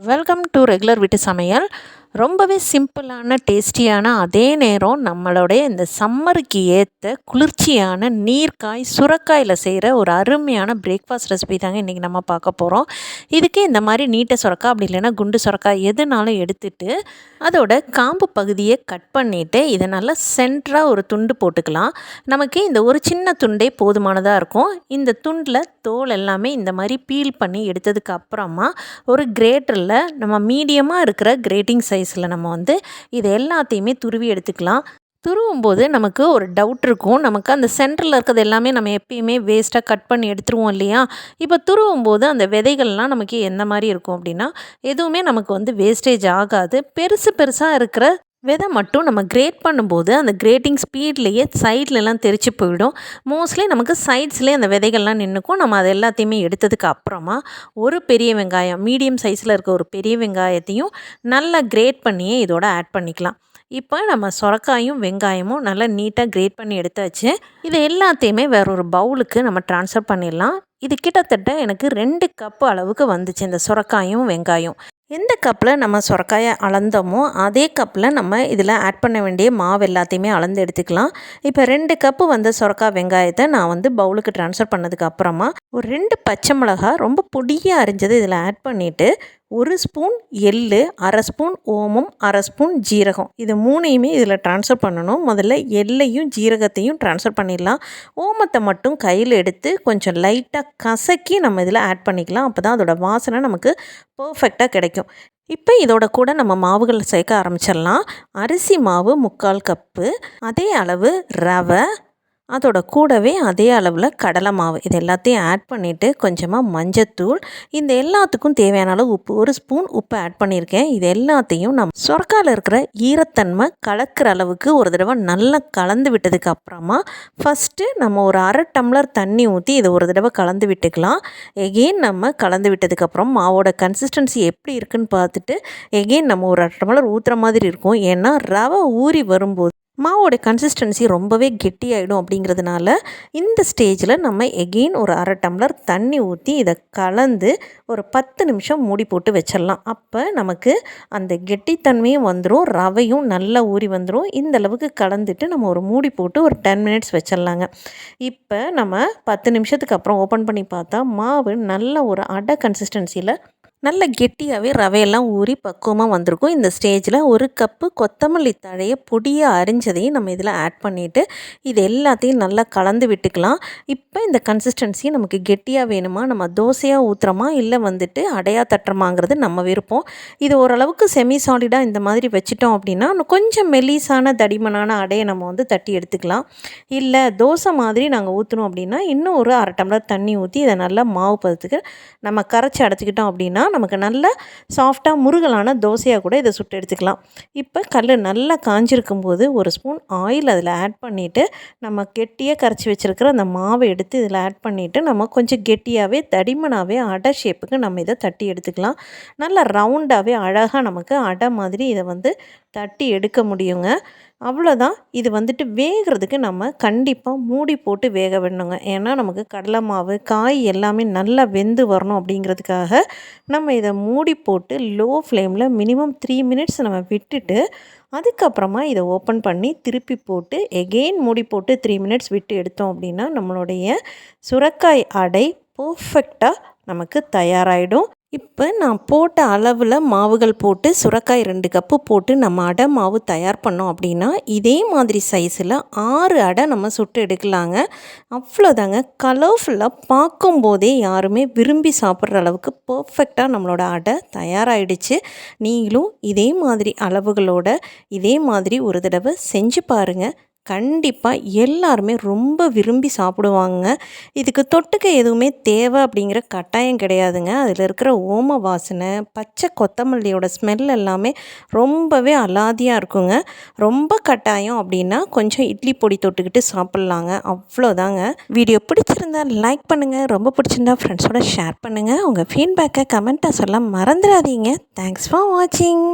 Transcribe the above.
Welcome to regular வீட்டு சமையல் ரொம்பவே சிம்பிளான டேஸ்டியான அதே நேரம் நம்மளுடைய இந்த சம்மருக்கு ஏற்ற குளிர்ச்சியான நீர்க்காய் சுரக்காயில் செய்கிற ஒரு அருமையான பிரேக்ஃபாஸ்ட் ரெசிபி தாங்க இன்றைக்கி நம்ம பார்க்க போகிறோம் இதுக்கு இந்த மாதிரி நீட்டை சுரக்காய் அப்படி இல்லைன்னா குண்டு சுரக்காய் எதுனாலும் எடுத்துட்டு அதோட காம்பு பகுதியை கட் பண்ணிவிட்டு இதை நல்லா சென்டராக ஒரு துண்டு போட்டுக்கலாம். நமக்கு இந்த ஒரு சின்ன துண்டே போதுமானதாக இருக்கும். இந்த துண்டில் தோல் எல்லாமே இந்த மாதிரி பீல் பண்ணி எடுத்ததுக்கு அப்புறமா ஒரு கிரேட்டரில் நம்ம மீடியமாக இருக்கிற கிரேட்டிங் சைஸ் சைஸில் நம்ம வந்து இது எல்லாத்தையுமே துருவி எடுத்துக்கலாம். துருவும் போது நமக்கு ஒரு டவுட் இருக்கும். நமக்கு அந்த சென்டரில் இருக்கிறது எல்லாமே நம்ம எப்பயுமே வேஸ்ட்டாக கட் பண்ணி எடுத்துருவோம் இல்லையா? இப்போ துருவும் போது அந்த விதைகள்லாம் நமக்கு எந்த மாதிரி இருக்கும் அப்படின்னா எதுவுமே நமக்கு வந்து வேஸ்டேஜ் ஆகாது. பெருசு பெருசாக இருக்கிற விதை மட்டும் நம்ம கிரேட் பண்ணும்போது அந்த கிரேட்டிங் ஸ்பீட்லேயே சைட்லலாம் தெரிச்சு போயிடும். மோஸ்ட்லி நமக்கு சைட்ஸ்லேயே அந்த விதைகள்லாம் நின்றுக்கும் நம்ம அது எல்லாத்தையுமே எடுத்ததுக்கு அப்புறமா ஒரு பெரிய வெங்காயம் மீடியம் சைஸில் இருக்க ஒரு பெரிய வெங்காயத்தையும் நல்லா கிரேட் பண்ணியே இதோட ஆட் பண்ணிக்கலாம். இப்போ நம்ம சொரக்காயும் வெங்காயமும் நல்லா நீட்டாக கிரேட் பண்ணி எடுத்தாச்சு. இது எல்லாத்தையுமே வேற ஒரு பவுலுக்கு நம்ம ட்ரான்ஸ்ஃபர் பண்ணிடலாம். இது கிட்டத்தட்ட எனக்கு ரெண்டு கப்பு அளவுக்கு வந்துச்சு இந்த சுரக்காயும் வெங்காயம். எந்த கப்பில் நம்ம சுரக்காயை அளந்தோமோ அதே கப்பில் நம்ம இதில் ஆட் பண்ண வேண்டிய மாவு எல்லாத்தையுமே அளந்து எடுத்துக்கலாம். இப்போ ரெண்டு கப்பு வந்த சுரக்காய் வெங்காயத்தை நான் வந்து பவுலுக்கு ட்ரான்ஸ்ஃபர் பண்ணதுக்கு அப்புறமா ஒரு ரெண்டு பச்சை மிளகா ரொம்ப பொடியாக அரிஞ்சது இதில் ஆட் பண்ணிவிட்டு ஒரு ஸ்பூன் எள் அரை ஸ்பூன் ஓமம் அரை ஸ்பூன் ஜீரகம். இது மூணையுமே இதில் ட்ரான்ஸ்ஃபர் பண்ணணும். முதல்ல எள்ளையும் ஜீரகத்தையும் ட்ரான்ஸ்ஃபர் பண்ணிடலாம். ஓமத்தை மட்டும் கையில் எடுத்து கொஞ்சம் லைட்டாக கசக்கி நம்ம இதில் ஆட் பண்ணிக்கலாம். அப்போ தான் அதோடய வாசனை நமக்கு பர்ஃபெக்டாக கிடைக்கும். இப்போ இதோட கூட நம்ம மாவுகள் சேர்க்க ஆரம்பிச்சிடலாம். அரிசி மாவு முக்கால் கப்பு அதே அளவு ரவை அதோட கூடவே அதே அளவில் கடலை மாவு. இது எல்லாத்தையும் ஆட் பண்ணிவிட்டு கொஞ்சமாக மஞ்சத்தூள். இந்த எல்லாத்துக்கும் தேவையான அளவு உப்பு. ஒரு ஸ்பூன் உப்பு ஆட் பண்ணியிருக்கேன். இது எல்லாத்தையும் நம்ம சொரக்காயில் இருக்கிற ஈரத்தன்மை கலக்கிற அளவுக்கு ஒரு தடவை நல்லா கலந்து விட்டதுக்கு அப்புறமா ஃபஸ்ட்டு நம்ம ஒரு அரை டம்ளர் தண்ணி ஊற்றி இதை ஒரு தடவை கலந்து விட்டுக்கலாம். எகெயின் நம்ம கலந்து விட்டதுக்கப்புறம் மாவோட கன்சிஸ்டன்சி எப்படி இருக்குன்னு பார்த்துட்டு எகெயின் நம்ம ஒரு அரை டம்ளர் ஊற்றுற மாதிரி இருக்கும். ஏன்னா ரவை ஊறி வரும்போது மாவோட கன்சிஸ்டன்சி ரொம்பவே கெட்டியாயிடும் அப்படிங்கிறதுனால இந்த ஸ்டேஜில் நம்ம எகெயின் ஒரு அரை டம்ளர் தண்ணி ஊற்றி இதை கலந்து ஒரு பத்து நிமிஷம் மூடி போட்டு வச்சிடலாம். அப்போ நமக்கு அந்த கெட்டித்தன்மையும் வந்துடும் ரவையும் நல்லா ஊறி வந்துடும் இந்த அளவுக்கு கலந்துட்டு நம்ம ஒரு மூடி போட்டு ஒரு டென் மினிட்ஸ் வச்சிடலாங்க. இப்போ நம்ம பத்து நிமிஷத்துக்கு அப்புறம் ஓப்பன் பண்ணி பார்த்தா மாவு நல்ல ஒரு அடை கன்சிஸ்டன்சியில் நல்ல கெட்டியாகவே ரவையெல்லாம் ஊறி பக்குவமாக வந்திருக்கும். இந்த ஸ்டேஜில் ஒரு கப்பு கொத்தமல்லி தழையை பொடியாக அரிஞ்சதையும் நம்ம இதில் ஆட் பண்ணிவிட்டு இது எல்லாத்தையும் நல்லா கலந்து விட்டுக்கலாம். இப்போ இந்த கன்சிஸ்டன்சி நமக்கு கெட்டியாக வேணுமா நம்ம தோசையாக ஊற்றுறோமா இல்லை வந்துட்டு அடையாக தட்டுறமாங்கிறது நம்ம விருப்பம். இது ஓரளவுக்கு செமி சாலிடாக இந்த மாதிரி வச்சுட்டோம் அப்படின்னா கொஞ்சம் மெலிசான தடிமனான அடையை நம்ம வந்து தட்டி எடுத்துக்கலாம். இல்லை தோசை மாதிரி நாங்கள் ஊற்றணும் அப்படின்னா இன்னும் ஒரு அரை டம்ளர் தண்ணி ஊற்றி இதை நல்லா மாவு பதத்துக்கு நம்ம கரைச்சி அடைச்சிக்கிட்டோம் அப்படின்னா நமக்கு நல்ல சாஃப்டாக முருகலான தோசையாக கூட இதை சுட்டு எடுத்துக்கலாம். இப்போ கல் நல்லா காஞ்சிருக்கும் போது ஒரு ஸ்பூன் ஆயில் அதில் ஆட் பண்ணிவிட்டு நம்ம கெட்டியாக கரைச்சி வச்சுருக்கிற அந்த மாவை எடுத்து இதில் ஆட் பண்ணிவிட்டு நம்ம கொஞ்சம் கெட்டியாகவே தடிமனாகவே அடை ஷேப்புக்கு நம்ம இதை தட்டி எடுத்துக்கலாம். நல்லா ரவுண்டாகவே அழகாக நமக்கு அடை மாதிரி இதை வந்து தட்டி எடுக்க முடியுங்க. அவ்வளோதான். இது வந்துட்டு வேகிறதுக்கு நம்ம கண்டிப்பாக மூடி போட்டு வேக விடணுங்க. ஏன்னா நமக்கு கடலை மாவு காய் எல்லாமே நல்லா வெந்து வரணும் அப்படிங்கிறதுக்காக நம்ம இதை மூடி போட்டு லோ ஃப்ளேமில் மினிமம் த்ரீ மினிட்ஸ் நம்ம விட்டுட்டு அதுக்கப்புறமா இதை ஓப்பன் பண்ணி திருப்பி போட்டு எகெயின் மூடி போட்டு த்ரீ மினிட்ஸ் விட்டு எடுத்தோம் அப்படின்னா நம்மளுடைய சுரக்காய் அடை பர்ஃபெக்டாக நமக்கு தயாராகிடும் இப்போ நான் போட்ட அளவில் மாவுகள் போட்டு சுரக்காய் ரெண்டு கப்பு போட்டு நம்ம அடை மாவு தயார் பண்ணோம் அப்படின்னா இதே மாதிரி சைஸில் ஆறு அடை நம்ம சுட்டு எடுக்கலாங்க. அவ்வளோதாங்க கலர்ஃபுல்லாக பார்க்கும்போதே யாருமே விரும்பி சாப்பிட்ற அளவுக்கு பர்ஃபெக்டாக நம்மளோட அடை தயாராகிடுச்சு நீங்களும் இதே மாதிரி அளவுகளோட இதே மாதிரி ஒரு தடவை செஞ்சு பாருங்கள் கண்டிப்பாக எல்லாருமே ரொம்ப விரும்பி சாப்பிடுவாங்க. இதுக்கு தொட்டுக்க எதுவுமே தேவை அப்படிங்கிற கட்டாயம் கிடையாதுங்க. அதில் இருக்கிற ஓம வாசனை பச்சை கொத்தமல்லியோட ஸ்மெல் எல்லாமே ரொம்பவே அலாதியாக இருக்குங்க. ரொம்ப கட்டாயம் அப்படின்னா கொஞ்சம் இட்லி பொடி தொட்டுக்கிட்டு சாப்பிட்லாங்க. அவ்வளோதாங்க வீடியோ பிடிச்சிருந்தா லைக் பண்ணுங்கள் ரொம்ப பிடிச்சிருந்தா ஃப்ரெண்ட்ஸோட ஷேர் பண்ணுங்கள் உங்கள் ஃபீட்பேக்கை கமெண்ட்டாக சொல்ல மறந்துடாதீங்க. தேங்க்ஸ் ஃபார் வாட்சிங்